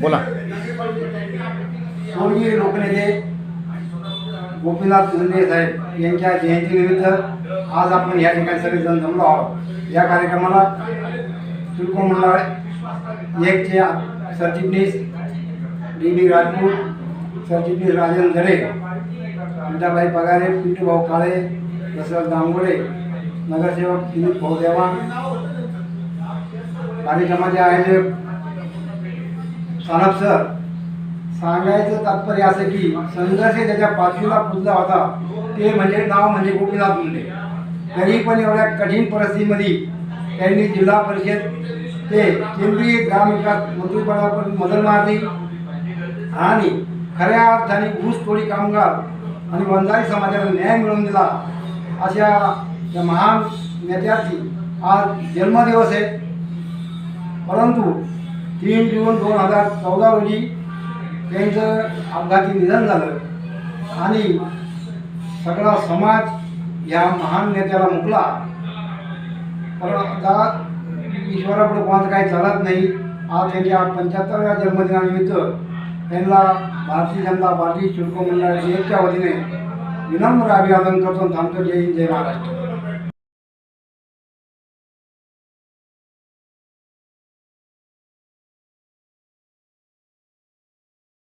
बोला. स्वर्गीय लोकनेते गोपीनाथ मुंडे साहेब यांच्या जयंतीनिमित्त आज आपण या ठिकाणी सगळेजण जमलो आहोत. या कार्यक्रमाला सिडको मंडळ एकचे सरचिटणीस डी बी राजपूत सरचिटणीस राजन झरे विठाबाई पगारे पिंटूभाऊ काळे दशरथ दांगोळे नगरसेवक दिलीप भाऊ देवा कार्यक्रमाचे आयोजक सानप सर सांगायचं तात्पर्य असं की संघर्ष त्याच्या पाचवीला पुजला होता. ते म्हणजे नाव म्हणजे गोपीनाथ मुंडे. तरी पण एवढ्या कठीण परिस्थितीमध्ये त्यांनी जिल्हा परिषद ते केंद्रीय ग्रामविकास मंत्रिपदापर्यंत मदत मारली आणि खऱ्या अर्थाने ऊसतोडी कामगार आणि वंजारी समाजाला न्याय मिळवून दिला. अशा त्या महान नेत्याची आज जन्मदिवस आहे. परंतु तीन जून दोन हजार चौदा रोजी त्यांचं अपघाती निधन झालं. आणि सगळा समाज या महान नेत्याला मुकला. पण आता ईश्वरापुढे कोणाचं काही चालत नाही. आज त्यांच्या पंच्याहत्तराव्या जन्मदिनानिमित्त त्यांना भारतीय जनता पार्टी शुल्क मंडळाच्या वतीने विनम्र अभिवादन करतो थांबतो. जय हिंद जय महाराष्ट्र.